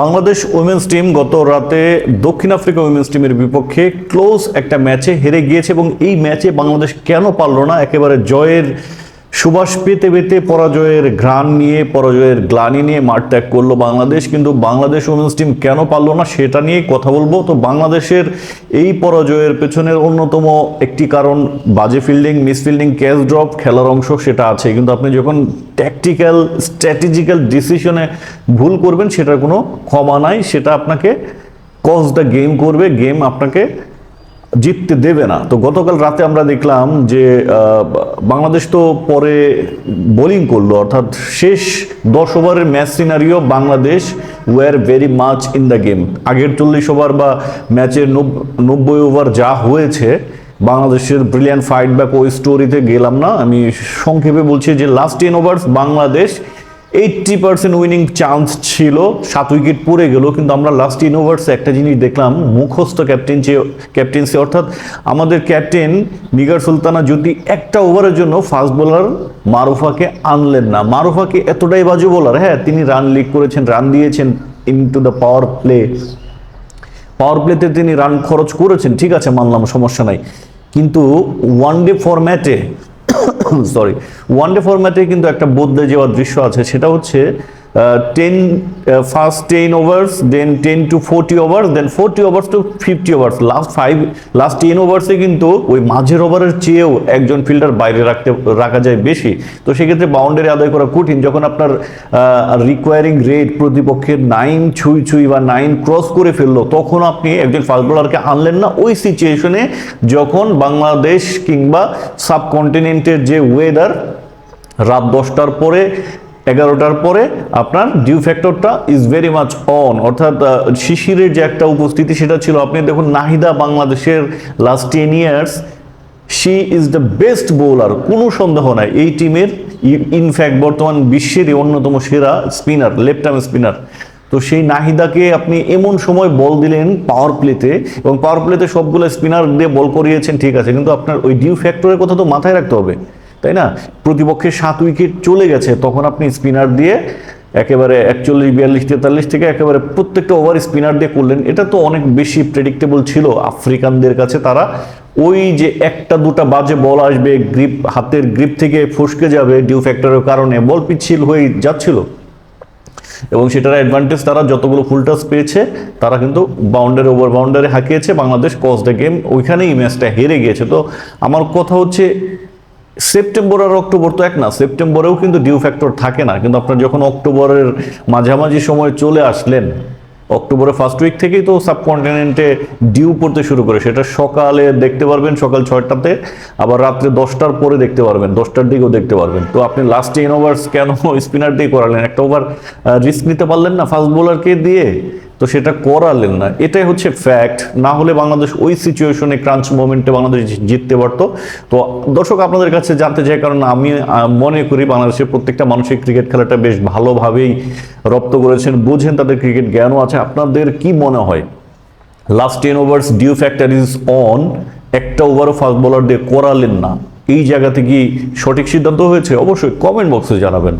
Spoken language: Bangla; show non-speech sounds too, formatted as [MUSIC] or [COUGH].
বাংলাদেশ উইমেন্স টিম গত রাতে দক্ষিণ আফ্রিকা উইমেন্স টিমের বিপক্ষে ক্লোজ একটা ম্যাচে হেরে গিয়েছে এবং এই ম্যাচে বাংলাদেশ কেন পারল না? একেবারে জয়ের সুবাস পেতে পেতে পরাজয়ের ঘ্রাণ নিয়ে, পরাজয়ের গ্লানি নিয়ে মাঠ ত্যাগ করল বাংলাদেশ, কিন্তু বাংলাদেশ উইমেন্স টিম কেন পারল না সেটা নিয়ে কথা বলব। তো বাংলাদেশের এই পরাজয়ের পেছনের অন্যতম একটি কারণ, বাজে fielding miss fielding catch drop খেলার অংশ সেটা আছে। কিন্তু আপনি যখন ট্যাকটিক্যাল স্ট্র্যাটেজিক্যাল ডিসিশনে ভুল করবেন, সেটার কোনো ক্ষমা নাই, সেটা আপনাকে কজ দ্য গেম করবে। গেম আপনাকে জিততে দেবে না। তো গতকাল রাতে আমরা দেখলাম যে বাংলাদেশ তো পরে বোলিং করল, অর্থাৎ শেষ দশ ওভারের match scenario Bangladesh was very much in the game আগের চল্লিশ ওভার বা ম্যাচের নব্বই ওভার যা হয়েছে, বাংলাদেশের ব্রিলিয়ান্ট ফাইট ব্যাক ওই স্টোরিতে গেলাম না। আমি সংক্ষেপে বলছি যে last ten overs Bangladesh eighty percent winning chance ছিল, সাত উইকেট পড়ে গেল, কিন্তু আমরা লাস্ট ইন ওভার্সে একটা জিনিস দেখলাম, মুখস্থ ক্যাপ্টেন্সি ক্যাপ্টেন্সি অর্থাৎ আমাদের ক্যাপ্টেন নিগার সুলতানা যদি একটা ওভারের জন্য ফাস্ট বোলার মারুফাকে আনলেন না, মারুফাকে এতটাই বাজু বোলার হ্যাঁ তিনি রান লিক করেছেন রান দিয়েছেন in to the power play power প্লেতে তিনি রান খরচ করেছেন, ঠিক আছে, মানলাম, সমস্যা নাই, কিন্তু ওয়ান ডে ফরম্যাটে সরি ওয়ান ডে ফরম্যাটে কিন্তু একটা বদলে যাওয়ার দৃশ্য আছে সেটা হচ্ছে ten first ten overs then ten to forty overs then forty overs to fifty overs last five last ten ওভার্সে কিন্তু ওই মাঝের ওভারের চেয়েও একজন ফিল্ডার বাইরে রাখতে, রাখা যায় বেশি। তো সেক্ষেত্রে বাউন্ডারি আদায় করা কঠিন। যখন আপনার রিকোয়ারিং রেট প্রতিপক্ষের নাইন ছুঁই ছুঁই বা নাইন ক্রস করে ফেলল, তখন আপনি একজন ফাস্ট বোলারকে আনলেন না। ওই সিচুয়েশনে যখন বাংলাদেশ কিংবা সাবকন্টিনেন্টের যে ওয়েদার রাত দশটার পরে এগারোটার পরে আপনার ডিউ ফ্যাক্টরটা ইজ ভেরি মাচ অন অর্থাৎ শিশিরের যে একটা উপস্থিতি সেটা ছিল। আপনি দেখুন, নাহিদা বাংলাদেশের last ten years she is the best bowler কোনো সন্দেহ নাই। এই টিমের ইনফ্যাক্ট বর্তমান বিশ্বেরই অন্যতম সেরা স্পিনার লেফট আর্ম স্পিনার তো সেই নাহিদাকে আপনি এমন সময় বল দিলেন পাওয়ার প্লেতে এবং পাওয়ার প্লেতে সবগুলো স্পিনার দিয়ে বল করিয়েছেন, ঠিক আছে। কিন্তু আপনার ওই ডিউ ফ্যাক্টরের কথা তো মাথায় রাখতে হবে। তাই না? প্রতিপক্ষের সাত উইকেট চলে গেছে, তখন আপনি স্পিনার দিয়ে একেবারে একচল্লিশ, বিয়াল্লিশ, তেতাল্লিশ থেকে একেবারে প্রত্যেকটা ওভার স্পিনার দিয়ে করলেন। এটা তো অনেক বেশি প্রেডিক্টেবল ছিল আফ্রিকানদের কাছে। তারা ওই যে একটা, দুটা বাজে বল আসবে, গ্রিপ, হাতের গ্রিপ থেকে ফসকে যাবে ডিউ ফ্যাক্টরের কারণে। বল পিচ্ছিল হয়ে যাচ্ছিল। এবং সেটার অ্যাডভান্টেজ তারা যতগুলো ফুল টাচ পেয়েছে, তারা কিন্তু বাউন্ডারি ওভার বাউন্ডারি হাঁকিয়েছে। বাংলাদেশ কস দ্য গেম ওইখানেই ম্যাচটা হেরে গিয়েছে। তো আমার কথা হচ্ছে সেপ্টেম্বর আর অক্টোবর তো এক না সেপ্টেম্বরেও কিন্তু ডিউ ফ্যাক্টর থাকে না, কিন্তু আপনার যখন অক্টোবরের মাঝামাঝি সময় চলে আসলেন অক্টোবরের ফার্স্ট উইক থেকেই তো সাবকন্টিনেন্টে ডিউ পড়তে শুরু করে, সেটা সকালে দেখতে পারবেন, সকাল ছয়টাতে, আবার রাত্রে দশটার পরে দেখতে পারবেন, দশটার দিকেও দেখতে পারবেন। তো আপনি লাস্ট টেন ওভার্স কেন [LAUGHS] স্পিনার দিয়ে করালেন? একটা ওভার রিস্ক নিতে পারলেন না ফাস্ট বোলারকে দিয়ে? তো সেটা করালেন না। এটাই হচ্ছে ফ্যাক্ট না হলে বাংলাদেশ ওই সিচুয়েশনে ক্রাঞ্চ মোমেন্টে বাংলাদেশ জিততে পারতো। তো দর্শক, আপনাদের কাছে জানতে চাই, কারণ আমি মনে করি বাংলাদেশের প্রত্যেকটা মানুষের ক্রিকেট খেলাটা বেশ ভালোভাবেই রপ্ত করেছেন। বুঝেন তাদের ক্রিকেট জ্ঞানও আছে। আপনাদের কি মনে হয়? Last ten overs dew factor is on একটা ওভারও ফাস্ট বোলার দিয়ে করালেন না। এই জায়গাতে কি সঠিক সিদ্ধান্ত হয়েছে? অবশ্যই কমেন্ট বক্সে জানাবেন।